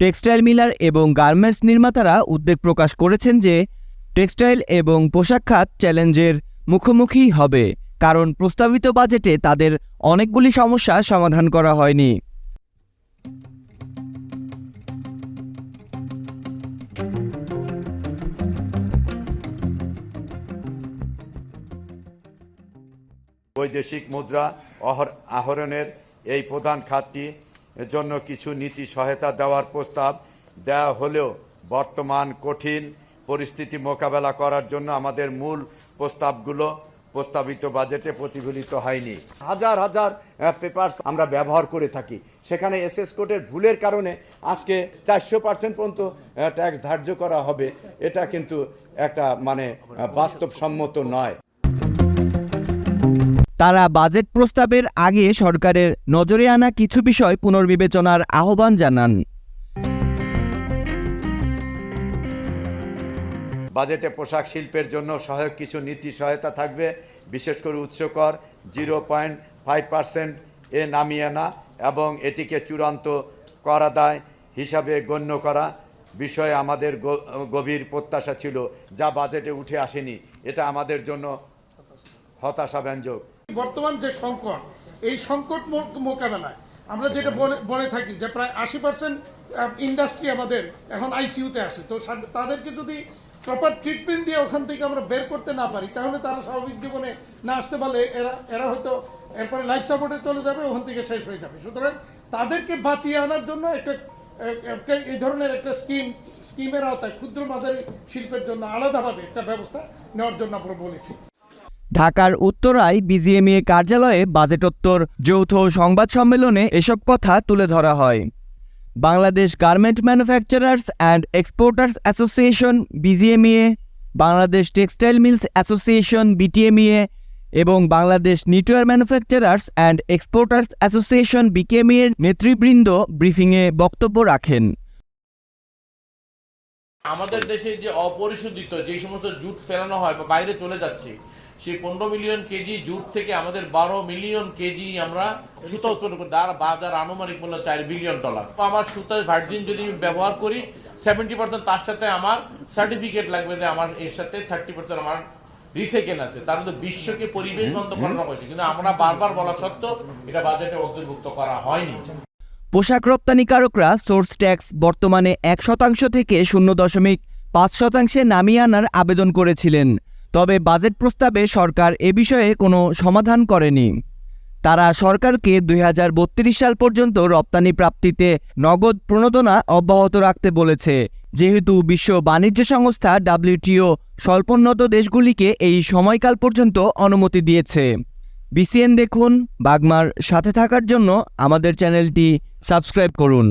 Textile Miller এবং garments নির্মাতারা উদ্বেগ প্রকাশ করেছেন যে টেক্সটাইল এবং পোশাক খাত চ্যালেঞ্জের মুখোমুখি হবে, কারণ প্রস্তাবিত বাজেটে তাদের অনেকগুলি সমস্যা সমাধান করা হয়নি। বৈদেশিক মুদ্রা আহরণের এই প্রধান খাতটি জন্য কিছু নীতি সহায়তা দেওয়ার প্রস্তাব দেওয়া হলেও বর্তমান কঠিন পরিস্থিতি মোকাবেলা করার জন্য আমাদের মূল প্রস্তাবগুলো প্রস্তাবিত বাজেটে প্রতিফলিত হয়নি। হাজার হাজার পেপারস আমরা ব্যবহার করে থাকি। সেখানে এসএস কোডের ভুলের কারণে আজকে চারশো পার্সেন্ট পর্যন্ত ট্যাক্স ধার্য করা হবে। এটা কিন্তু একটা মানে বাস্তবসম্মত নয়। তারা বাজেট প্রস্তাবের আগে সরকারের নজরে আনা কিছু বিষয় পুনর্বিবেচনার আহ্বান জানান। বাজেটে পোশাক শিল্পের জন্য সহায়ক কিছু নীতি সহায়তা থাকবে, বিশেষ করে উৎসকর জিরো পয়েন্ট ফাইভ পার্সেন্ট এ নামিয়ে আনা এবং এটিকে চূড়ান্ত করা দায় হিসাবে গণ্য করা বিষয়ে আমাদের গভীর প্রত্যাশা ছিল, যা বাজেটে উঠে আসেনি। এটা আমাদের জন্য হতাশাব্যঞ্জক। বর্তমান যে সংকট, এই সংকট মোকাবেলায় আমরা যেটা বলে থাকি যে প্রায় আশি পার্সেন্ট ইন্ডাস্ট্রি আমাদের এখন আইসিইউতে আসে তো তাদেরকে যদি প্রপার ট্রিটমেন্ট দিয়ে ওখান থেকে আমরা বের করতে না পারি, তাহলে তারা স্বাভাবিক জীবনে না আসতে পারলে এরা এরা হয়তো এরপরে লাইফ সাপোর্টে চলে যাবে, ওখান থেকে শেষ হয়ে যাবে। সুতরাং তাদেরকে বাঁচিয়ে আনার জন্য একটা- এই ধরনের একটা স্কিম স্কিমের আওতায় ক্ষুদ্র মাঝারি শিল্পের জন্য আলাদাভাবে একটা ব্যবস্থা নেওয়ার জন্য আমরা বলেছি। ঢাকার উত্তরায় বিজিএমইএ কার্যালয়ে বাজেটোত্তর, যৌথ সংবাদ সম্মেলনে এসব কথা তুলে ধরা হয়। Bangladesh garment manufacturers and exporters association, BGMEA, Bangladesh textile mills association, BTMEA এবং Bangladesh knitwear manufacturers and exporters association, বিকেএমইএর নেতৃবৃন্দ ব্রিফিংয়ে বক্তব্য রাখেন। আমাদের দেশে যে অপরিশোধিত যে সমস্ত জুট ফেলানো হয় বা বাইরে চলে যাচ্ছে সেই পনেরো মিলিয়ন কেজি জুট থেকে আমাদের বারো মিলিয়ন কেজি আমরা সুতা উৎপন্ন করি। তার বাজার আনুমানিক মূল্য চার বিলিয়ন ডলার। আমার সুতার ভার্জিন যদি আমি ব্যবহার করি সেভেন্টি পার্সেন্ট তার সাথে আমার সার্টিফিকেট লাগবে যে আমার এর সাথে থার্টি পার্সেন্ট আমার রিসাইকেল আছে। তার মধ্যে বিশ্বকে পরিবেশ বন্ধ করানো হয়েছে কিন্তু আমরা বারবার বলা সত্ত্বেও এটা বাজেটে অন্তর্ভুক্ত করা হয়নি। পোশাক রপ্তানিকারকরা সোর্স ট্যাক্স বর্তমানে এক শতাংশ থেকে শূন্য দশমিক পাঁচ শতাংশে নামিয়ে আনার আবেদন করেছিলেন। তবে বাজেট প্রস্তাবে সরকার এ বিষয়ে কোনো সমাধান করেনি। তারা সরকারকে দুই হাজার বত্রিশ সাল পর্যন্ত রপ্তানি প্রাপ্তিতে নগদ প্রণোদনা অব্যাহত রাখতে বলেছে। যেহেতু বিশ্ব বাণিজ্য সংস্থা ডাব্লিউটিও স্বল্পোন্নত দেশগুলিকে এই সময়কাল পর্যন্ত অনুমতি দিয়েছে। বিসিএন দেখুন, বাগমার সাথে থাকার জন্য আমাদের চ্যানেলটি সাবস্ক্রাইব করুন।